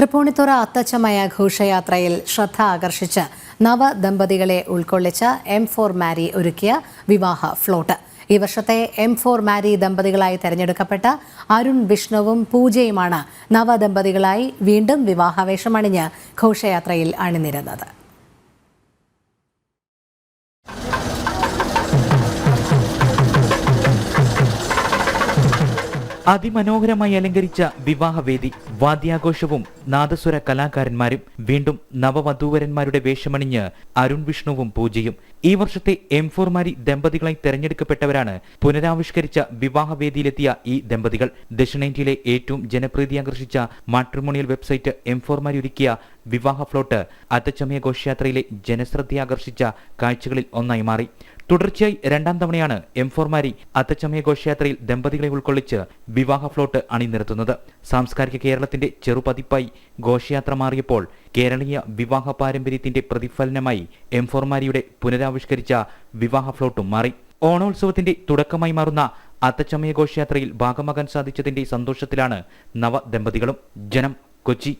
തൃപ്പൂണിത്തുറ അത്തച്ചമയ ഘോഷയാത്രയിൽ ശ്രദ്ധ ആകർഷിച്ച് നവദമ്പതികളെ ഉൾക്കൊള്ളിച്ച M four മാരി ഒരുക്കിയ വിവാഹ ഫ്ലോട്ട്. ഈ വർഷത്തെ എം ഫോർ മാരി ദമ്പതികളായി തെരഞ്ഞെടുക്കപ്പെട്ട അരുൺ വിഷ്ണുവും പൂജയുമാണ് നവദമ്പതികളായി വീണ്ടും വിവാഹവേഷമണിഞ്ഞ് ഘോഷയാത്രയിൽ അണിനിരന്നത്. അതിമനോഹരമായി അലങ്കരിച്ച വിവാഹവേദി വാദ്യാഘോഷവും നാദസ്വര കലാകാരന്മാരും വീണ്ടും നവവധൂവരന്മാരുടെ വേഷമണിഞ്ഞ് അരുൺ വിഷ്ണുവും പൂജയും. ഈ വർഷത്തെ എം ഫോർമാരി ദമ്പതികളായി തെരഞ്ഞെടുക്കപ്പെട്ടവരാണ് പുനരാവിഷ്കരിച്ച വിവാഹവേദിയിലെത്തിയ ഈ ദമ്പതികൾ. ദക്ഷിണേന്ത്യയിലെ ഏറ്റവും ജനപ്രീതി ആകർഷിച്ച മാട്രിമോണിയൽ വെബ്സൈറ്റ് എം ഫോർമാരി ഒരുക്കിയ വിവാഹ ഫ്ലോട്ട് അത്തച്ചമയ ഘോഷയാത്രയിലെ ജനശ്രദ്ധയാകർഷിച്ച കാഴ്ചകളിൽ ഒന്നായി മാറി. തുടർച്ചയായി രണ്ടാം തവണയാണ് എം ഫോർമാരി അത്തച്ചമയ ഘോഷയാത്രയിൽ ദമ്പതികളെ ഉൾക്കൊള്ളിച്ച് വിവാഹ ഫ്ലോട്ട് അണിനിരത്തുന്നത്. സാംസ്കാരിക കേരളത്തിന്റെ ചെറുപതിപ്പായി ഘോഷയാത്ര മാറിയപ്പോൾ കേരളീയ വിവാഹ പാരമ്പര്യത്തിന്റെ പ്രതിഫലനമായി എം ഫോർമാരിയുടെ പുനരാവിഷ്കരിച്ച വിവാഹ ഫ്ലോട്ടും മാറി. ഓണോത്സവത്തിന്റെ തുടക്കമായി മാറുന്ന അത്തച്ചമയ ഘോഷയാത്രയിൽ ഭാഗമാകാൻ സാധിച്ചതിന്റെ സന്തോഷത്തിലാണ് നവദമ്പതികളും. ജനം കൊച്ചി